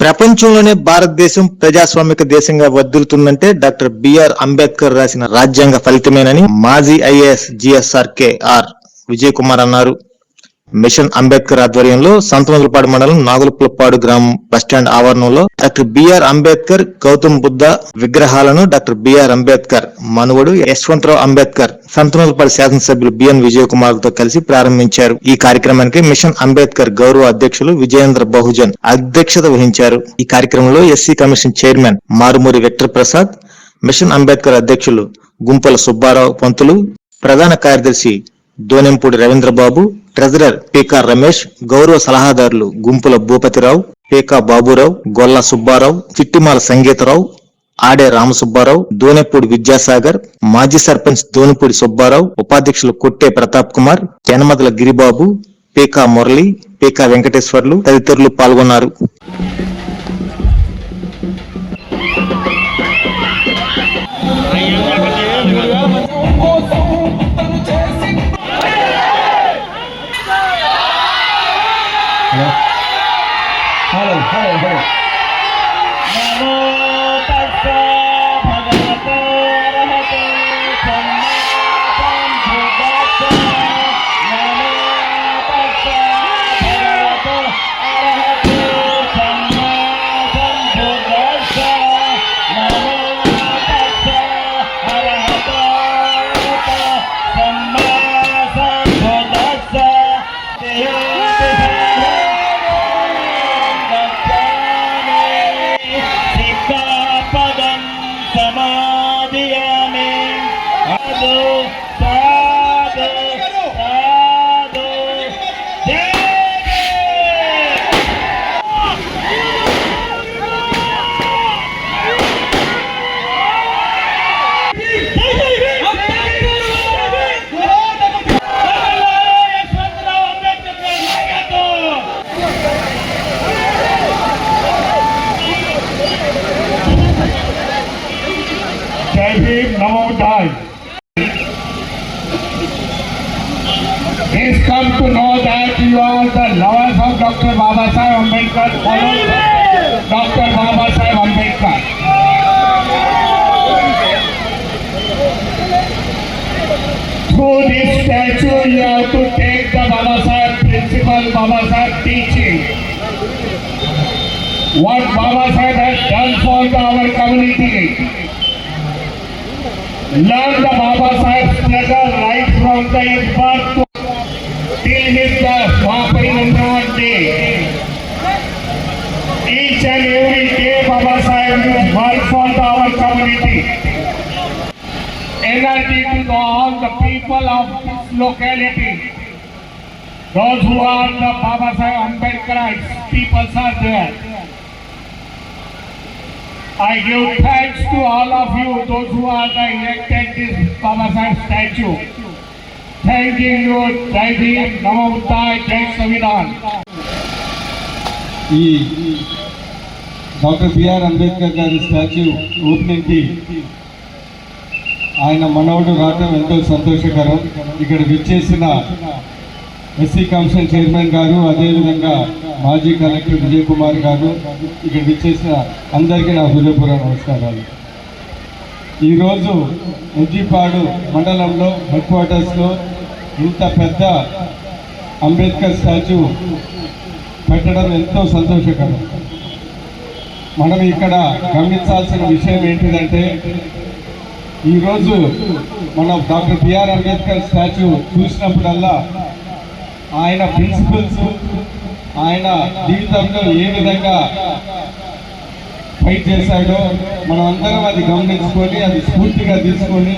ప్రపంచంలోనే భారతదేశం ప్రజాస్వామిక దేశంగా వద్దులుతుందంటే డాక్టర్ బిఆర్ అంబేద్కర్ రాసిన రాజ్యాంగ ఫలితమేనని మాజీ IAS GSR R Vijay Kumar అన్నారు. మిషన్ అంబేద్కర్ ఆధ్వర్యంలో సంతనోతులపాడు మండలం నాగులపులపాడు గ్రామం బస్టాండ్ ఆవరణంలో డాక్టర్ బిఆర్ అంబేద్కర్ గౌతమ్ బుద్ధ విగ్రహాలను డాక్టర్ బిఆర్ అంబేద్కర్ మనువడు యశ్వంతరావు అంబేద్కర్ సంతనోతులపాడు శాసనసభ్యులు బిఎన్ విజయ్ కుమార్తో కలిసి ప్రారంభించారు. ఈ కార్యక్రమానికి మిషన్ అంబేద్కర్ గౌరవ అధ్యక్షులు విజయేంద్ర బహుజన్ అధ్యక్షత వహించారు. ఈ కార్యక్రమంలో SC commission chairman Marumuri Victor Prasad mission Ambedkar అధ్యక్షులు గుంపల సుబ్బారావు పంతులు ప్రధాన కార్యదర్శి దోనెంపూడి రవీంద్రబాబు ట్రెజరర్ పీకా రమేష్ గౌరవ సలహాదారులు గుంపుల భూపతిరావు పీకా బాబురావు గొల్ల సుబ్బారావు చిట్టిమాల సంగీతరావు ఆడే రామసుబ్బారావు దోనెపూడి విద్యాసాగర్ మాజీ సర్పంచ్ దోనెపూడి సుబ్బారావు ఉపాధ్యక్షులు కొట్టే ప్రతాప్ కుమార్ యనమదల గిరిబాబు పీకా మురళి పీకా వెంకటేశ్వర్లు తదితరులు పాల్గొన్నారు. Doctor lover sahab doctor Babasaheb Ambedkar doctor Babasaheb Ambedkar this statue you have to take the Babasaheb principle Babasaheb teaching what Babasaheb has done the our community learn the Babasaheb struggle right from the infer Energy to the, all the people of this locality. Those who are the Baba Sahib Ambedkarites, people are there. I give thanks to all of you, those who are the erected this Baba Sahib statue. Thanking you, Jai Bhim, Namo Buddhaya, Jai Samvidhan. Doctor BR Ambedkar గారి statue ఓపెనింగ్కి ఆయన మనవడు రావటం ఎంతో సంతోషకరం. ఇక్కడ విచ్చేసిన SC commission chairman గారు అదేవిధంగా మాజీ కలెక్టర్ విజయ్ కుమార్ గారు ఇక్కడ విచ్చేసిన అందరికీ నా హృదయపూర్వ నమస్కారాలు. ఈరోజు ఎజ్జిపాడు మండలంలో హెడ్ క్వార్టర్స్లో ఇంత పెద్ద అంబేద్కర్ స్టాచ్యూ పెట్టడం ఎంతో సంతోషకరం. మనం ఇక్కడ గమనించాల్సిన విషయం ఏంటిదంటే ఈరోజు మనం డాక్టర్ బిఆర్ అంబేద్కర్ స్టాచ్యూ చూసినప్పుడల్లా ఆయన ప్రిన్సిపల్స్ ఆయన జీవితంలో ఏ విధంగా ఫైట్ చేశాడో మనం అందరం అది గమనించుకొని అది స్ఫూర్తిగా తీసుకొని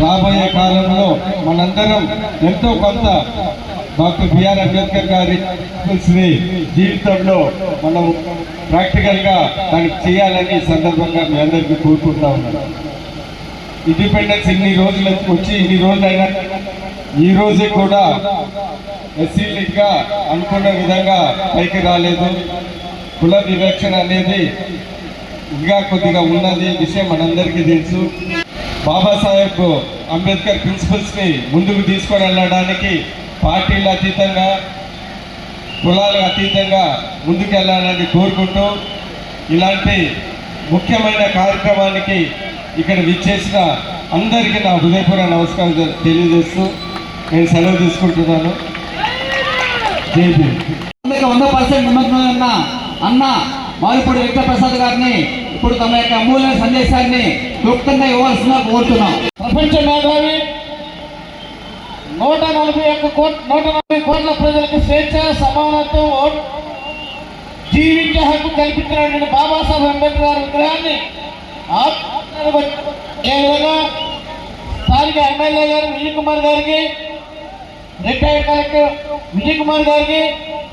రాబోయే కాలంలో మనందరం ఎంతో కొంత డాక్టర్ బిఆర్ అంబేద్కర్ గారి ప్రిన్సిపల్స్ని జీవితంలో మనం ప్రాక్టికల్గా దానికి చేయాలని సందర్భంగా మీ అందరికీ కోరుకుంటా ఉన్నాను. ఇండిపెండెన్స్ ఇన్ని రోజులు వచ్చి ఇన్ని రోజులైనా ఈ రోజే కూడా ఎస్సీ అనుకున్న విధంగా పైకి రాలేదు. కుల వివక్షణ అనేది ఇంకా కొద్దిగా ఉన్నది. విషయం మనందరికీ తెలుసు. బాబాసాహెబ్ అంబేద్కర్ ప్రిన్సిపల్స్ని ముందుకు తీసుకొని వెళ్ళడానికి పార్టీలు అతీతంగా కులాలకు అతీతంగా ముందుకెళ్ళాలని కోరుకుంటూ ఇలాంటి ముఖ్యమైన కార్యక్రమానికి ఇక్కడ విచ్చేసిన అందరికీ నా హృదయపూర్వక నమస్కారం తెలియజేస్తూ నేను సెలవు తీసుకుంటున్నాను. జై భీమ్. అందుకే వంద పర్సెంట్ నిమగ్నం ఉన్న అన్న మారిపూడి వెంకటప్రసాద్ గారిని ఇప్పుడు తమ యొక్క అమూల్యమైన సందేశాన్ని క్లుప్తంగా ఇవ్వాల్సిన కోరుతున్నాం. ప్రపంచ మేధావి నూట నలభై ఒక్క కోట్ నూట నలభై కోట్ల ప్రజలకు స్వేచ్ఛ సమానత్వం ఓట్ జీవించే హక్కు కల్పించినటువంటి బాబాసాహెబ్ అంబేద్కర్ గారి విగ్రహాన్ని విధంగా స్థానిక ఎమ్మెల్యే గారు విజయ్ కుమార్ గారికి రిటైర్డ్ కలెక్టర్ విజయ్ కుమార్ గారికి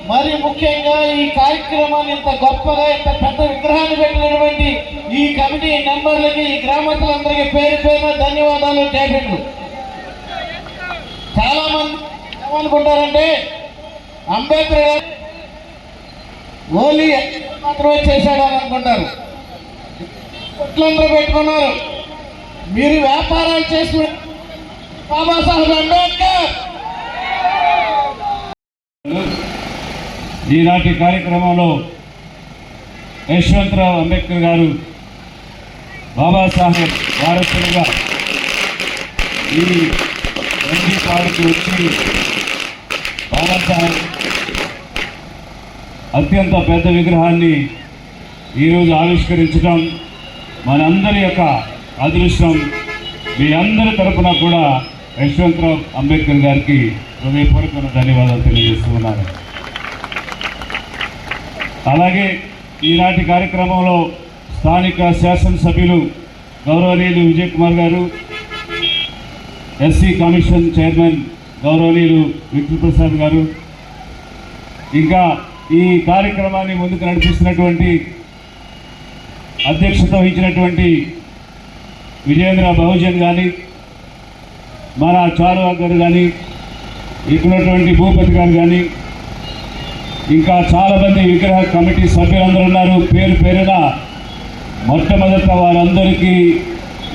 మరి ముఖ్యంగా ఈ కార్యక్రమాన్ని ఇంత గొప్పగా ఇంత పెద్ద విగ్రహాన్ని పెట్టినటువంటి ఈ కమిటీ మెంబర్లకి ఈ గ్రామస్తులందరికీ పేరు పేరున ధన్యవాదాలు చేపట్టు చాలా మంది ఏమనుకుంటారంటే అంబేద్కర్ గారు ఓన్లీ మాత్రమే చేశాడు అని అనుకుంటారు. కొట్లందరూ పెట్టుకున్నారు. మీరు వ్యాపారాలు చేసుకునే బాబాసాహెబ్ అంబేద్కర్! ఈనాటి కార్యక్రమంలో యశ్వంతరావు అంబేద్కర్ గారు బాబాసాహెబ్ వారసులుగా ఈ ఎన్డీ పార్టీకి వచ్చి బాబాసాహెబ్ అత్యంత పెద్ద విగ్రహాన్ని ఈరోజు ఆవిష్కరించడం మనందరి యొక్క అదృష్టం. మీ అందరి తరపున కూడా యశ్వంతరావు అంబేద్కర్ గారికి హృదయపూర్వక ధన్యవాదాలు తెలియజేస్తున్నారు అలాగే ఈనాటి కార్యక్రమంలో స్థానిక శాసనసభ్యులు గౌరవనీయులు విజయ్ కుమార్ గారు ఎస్సీ కమిషన్ చైర్మన్ గౌరవనీయులు విష్ణుప్రసాద్ గారు. ఇంకా ఈ కార్యక్రమాన్ని ముందుకు నడిపిస్తున్నటువంటి అధ్యక్షత వహించినటువంటి విజయేంద్ర బహుజన్ కానీ మన చారు గారు కానీ ఇక్కడటువంటి ఉన్నటువంటి భూపతి గారు కానీ ఇంకా చాలామంది విగ్రహ కమిటీ సభ్యులందరూ ఉన్నారు. పేరు పేరున మొట్టమొదట వారందరికీ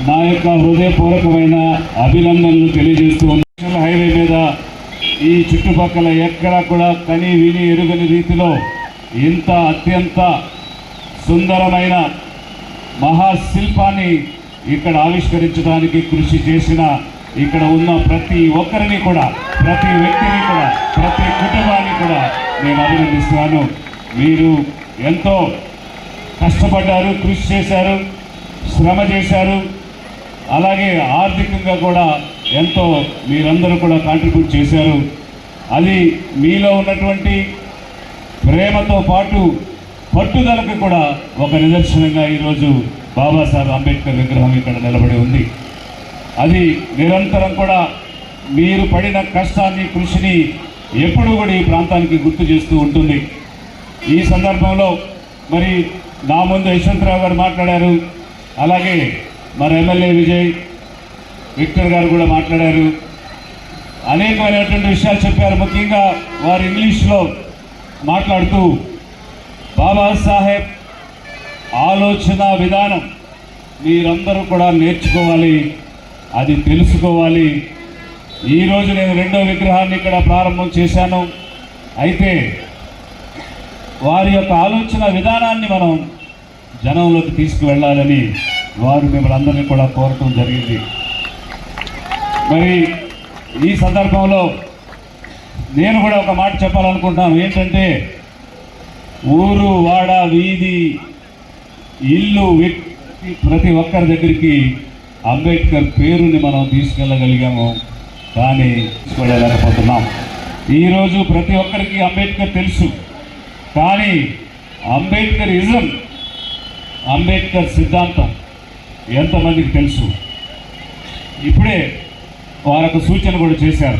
నా యొక్క హృదయపూర్వకమైన అభినందనలు తెలియజేస్తూ నేషనల్ హైవే మీద ఈ చుట్టుపక్కల ఎక్కడా కూడా కని విని ఎరుగని రీతిలో ఇంత అత్యంత సుందరమైన మహాశిల్పాన్ని ఇక్కడ ఆవిష్కరించడానికి కృషి చేసిన ఇక్కడ ఉన్న ప్రతి ఒక్కరిని కూడా ప్రతి వ్యక్తిని కూడా ప్రతి కుటుంబాన్ని కూడా నేను అభినందిస్తున్నాను. మీరు ఎంతో కష్టపడ్డారు కృషి చేశారు శ్రమ చేశారు అలాగే ఆర్థికంగా కూడా ఎంతో మీరందరూ కూడా కాంట్రిబ్యూట్ చేశారు. అది మీలో ఉన్నటువంటి ప్రేమతో పాటు పట్టుదలకు కూడా ఒక నిదర్శనంగా ఈరోజు బాబాసాహెబ్ అంబేద్కర్ విగ్రహం ఇక్కడ నిలబడి ఉంది. అది నిరంతరం కూడా మీరు పడిన కష్టాన్ని కృషిని ఎప్పుడూ కూడా ఈ ప్రాంతానికి గుర్తు చేస్తూ ఉంటుంది. ఈ సందర్భంలో మరి నా ముందు యశ్వంతరావు గారు మాట్లాడారు. అలాగే మన ఎమ్మెల్యే విజయ్ విక్టర్ గారు కూడా మాట్లాడారు. అనేకమైనటువంటి విషయాలు చెప్పారు. ముఖ్యంగా వారు ఇంగ్లీష్లో మాట్లాడుతూ బాబాసాహెబ్ ఆలోచన విధానం మీరందరూ కూడా నేర్చుకోవాలి అది తెలుసుకోవాలి. ఈరోజు నేను రెండో విగ్రహాన్ని ఇక్కడ ప్రారంభం చేశాను. అయితే వారి యొక్క ఆలోచన విధానాన్ని మనం జనంలోకి తీసుకువెళ్ళాలని వారు మిమ్మల్ని అందరినీ కూడా కోరటం జరిగింది. మరి ఈ సందర్భంలో నేను కూడా ఒక మాట చెప్పాలనుకుంటున్నాను. ఏంటంటే ఊరు వాడ వీధి ఇల్లు వ్యక్తి ప్రతి ఒక్కరి దగ్గరికి అంబేద్కర్ పేరుని మనం తీసుకెళ్ళగలిగాము. కానీ తీసుకెళ్ళలేకపోతున్నాం ఈరోజు ప్రతి ఒక్కరికి అంబేద్కర్ తెలుసు. కానీ అంబేద్కర్ ఇజం అంబేద్కర్ సిద్ధాంతం ఎంతమందికి తెలుసు. ఇప్పుడే వారొక సూచన కూడా చేశారు.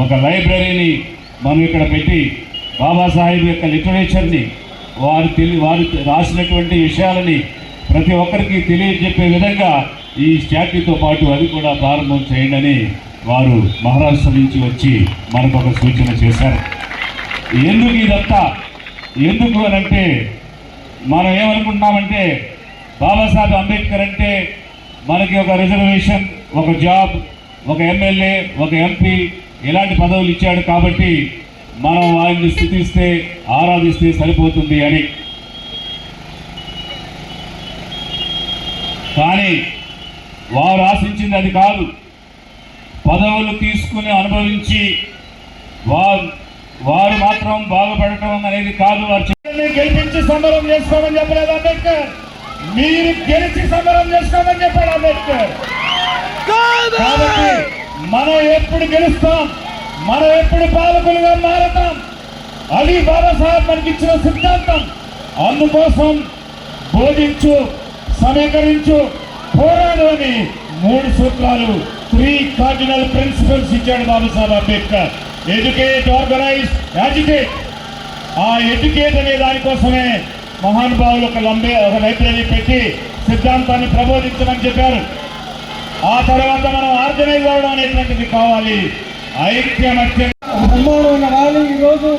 ఒక లైబ్రరీని మనం ఇక్కడ పెట్టి బాబాసాహెబ్ యొక్క లిటరేచర్ని వారు తెలి వారు రాసినటువంటి విషయాలని ప్రతి ఒక్కరికి తెలియజెప్పే విధంగా ఈ స్టాట్యూతో పాటు అది కూడా ప్రారంభం చేయండి వారు మహారాష్ట్ర నుంచి వచ్చి మనకు ఒక సూచన చేశారు. ఎందుకు ఇదంతా? ఎందుకు అని అంటే మనం ఏమనుకుంటున్నామంటే బాబాసాహెబ్ అంబేద్కర్ అంటే మనకి ఒక రిజర్వేషన్ ఒక జాబ్ ఒక ఎమ్మెల్యే ఒక ఎంపీ ఇలాంటి పదవులు ఇచ్చాడు కాబట్టి మనం వారిని స్థుతిస్తే ఆరాధిస్తే సరిపోతుంది అని. కానీ వారు ఆశించింది అది కాదు. పదవులు తీసుకుని అనుభవించి వారు వారు మాత్రం బాగుపడటం అనేది కాదు వారు గెలిపించి సంబరం చేసుకోమని చెప్పలేదు అంబేద్కర్. మీరు గెలిచి సంబరం చేసుకోమని చెప్పాడు అంబేద్కర్. కాబట్టి మనం ఎప్పుడు గెలుస్తాం మనం ఎప్పుడు పాలకులుగా మారతాం అది బాబాసాహెబ్ మనకి ఇచ్చిన సిద్ధాంతం. అందుకోసం బోధించు సమీకరించు పోరాడు అని మూడు సూత్రాలు త్రీ కార్డినల్ ప్రిన్సిపల్స్ ఇచ్చాడు Babasaheb Ambedkar. Educate organise agitate ఆ ఎడ్యుకేట్ అనే దానికోసమే మహానుభావులు ఒక లంబే ఒక లైబ్రరీ పెట్టి సిద్ధాంతాన్ని ప్రబోధించమని చెప్పారు. ఆ తర్వాత మనం ఆర్గనైజ్ అవ్వడం అనేటువంటిది కావాలి. ఐక్యమత్యం బ్రహ్మాండమైన ర్యాలీ ఈరోజు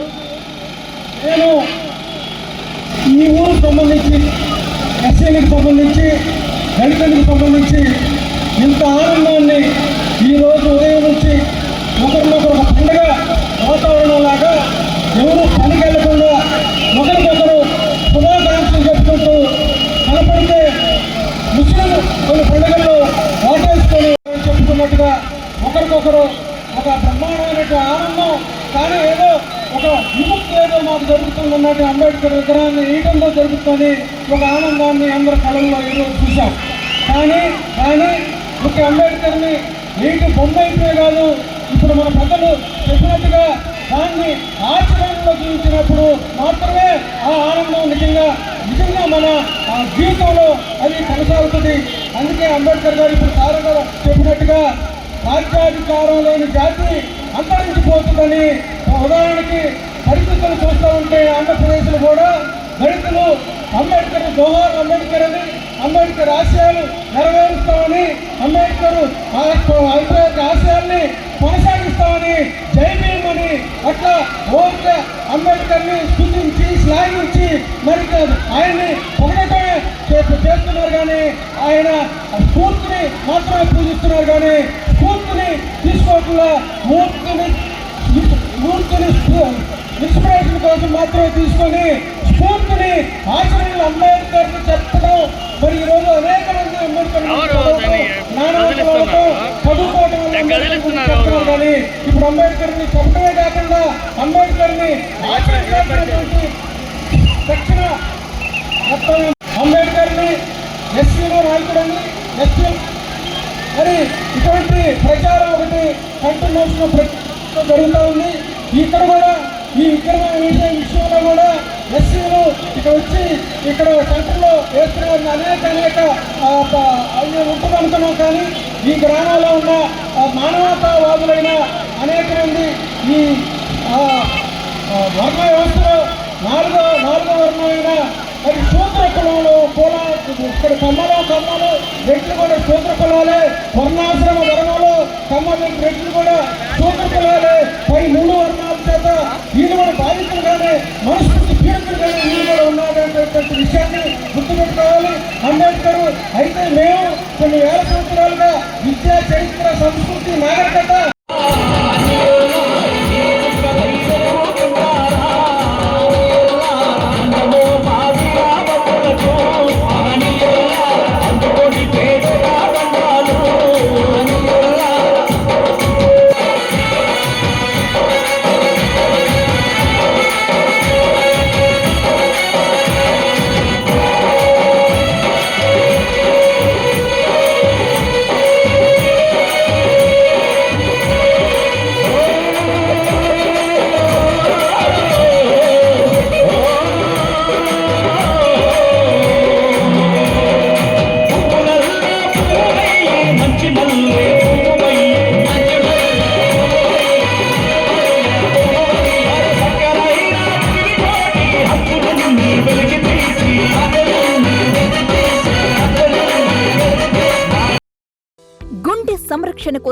నేను ఈ ఊరికి సంబంధించి ఎస్సీలకు సంబంధించి దళితులకు సంబంధించి ఇంత ఆనందాన్ని ఈరోజు ఉదయం నుంచి ఒకరినొకరు ఒక పండుగ వాతావరణం లాగా ఎవరు పనికెళ్ళ పలు కొన్ని పండుగల్లో వాటేసుకొని చెప్పుకున్నట్టుగా ఒకరికొకరు ఒక బ్రహ్మాండమైన ఆనందం కానీ ఏదో ఒక విముక్తి ఏదో మాకు జరుగుతుందన్నట్టు అంబేద్కర్ విగ్రహాన్ని ఈటంలో జరుగుతుంది ఒక ఆనందాన్ని అందరి కళల్లో ఈరోజు చూసాం కానీ కానీ ఒక అంబేద్కర్ని నీటి బొమ్మ అయిపోయి కాదు ఇప్పుడు మన పెద్దలు చెప్పినట్టుగా దాన్ని ఆచరణలో చూపించినప్పుడు మాత్రమే ఆ ఆనందం నిజంగా నిజంగా మన ఆ జీవితంలో అది కొనసాగుతుంది. అందుకే అంబేద్కర్ గారు ఇప్పుడు సార్ గారు చెప్పినట్టుగా రాజ్యాధికారం లేని జాతి అంతరించిపోతుందని ఉదాహరణకి పరిస్థితులు చూస్తూ ఉంటే ఆంధ్రప్రదేశ్లో కూడా దళితులు అంబేద్కర్ జోహార్ అంబేద్కర్ అని అంబేద్కర్ ఆశయాలు నెరవేరుస్తామని అంబేద్కర్ ఆ అంబేద్కర్ ఆశయాల్ని కొనసాగిస్తామని జై భీమ్ అని అట్లా ఓకే అంబేద్కర్ని స్థుతి శ్లాఘించి మరి ఆయన్ని పొగడటమే చే- చేస్తున్నారు కానీ ఆయన స్ఫూర్తిని మాత్రమే పూజిస్తున్నారు కానీ స్ఫూర్తిని తీసుకోవట్లా మూర్తిని మూర్తిని ఇన్స్పిరేషన్ కోసం మాత్రమే తీసుకొని స్ఫూర్తిని ఆచరణలు అంబేద్కర్ చెప్పడం. మరి ఈ రోజు అనేక మంది అంబేద్కర్ చదువుకోవడం చెప్తున్నారు కానీ ఇప్పుడు అంబేద్కర్ని చెప్పడమే కాకుండా అంబేద్కర్ని ఆచరించాల్సినటువంటి తక్షణ మొత్తం అంబేద్కర్ని ఎస్సీలో నాయకుడని ఎస్సీ మరి ఇటువంటి ప్రచారం ఒకటి కంటిన్యూషన్ జరుగుతూ ఉంది. ఇక్కడ కూడా ఈ విగ్రహం వేసే విషయంలో కూడా ఎస్సీలు ఇక్కడ వచ్చి ఇక్కడ సెంటర్లో వేస్తున్న అనేక అనేక అవి ఉంటుంది అనుకున్నాం కానీ ఈ గ్రామాల్లో ఉన్న మానవతావాదులైన అనేక మంది ఈ ఆ, ఆ, వర్ణ వ్యవస్థలో నాలుగో నాలుగో వర్ణమైన మరి సూత్ర కులంలో కుల ఇక్కడ కమ్మలో కమ్మలు. రెట్లు కూడా సూత్ర కులాలే వర్ణాశ్రమ ధర్మంలో కమ్మలు రెట్లు కూడా సూత్ర కులాలే పై మూడు వర్ణాల చేత వీళ్ళు కూడా బాధితులు కానీ మనస్ఫూర్తి పీడితులుగానే వీళ్ళు కూడా ఉన్నారనేటువంటి విషయాన్ని గుర్తుపెట్టుకోవాలి. అంబేద్కర్ అయితే మేము కొన్ని వేల సంవత్సరాలుగా విద్యా చరిత్ర సంస్కృతి నాగరికత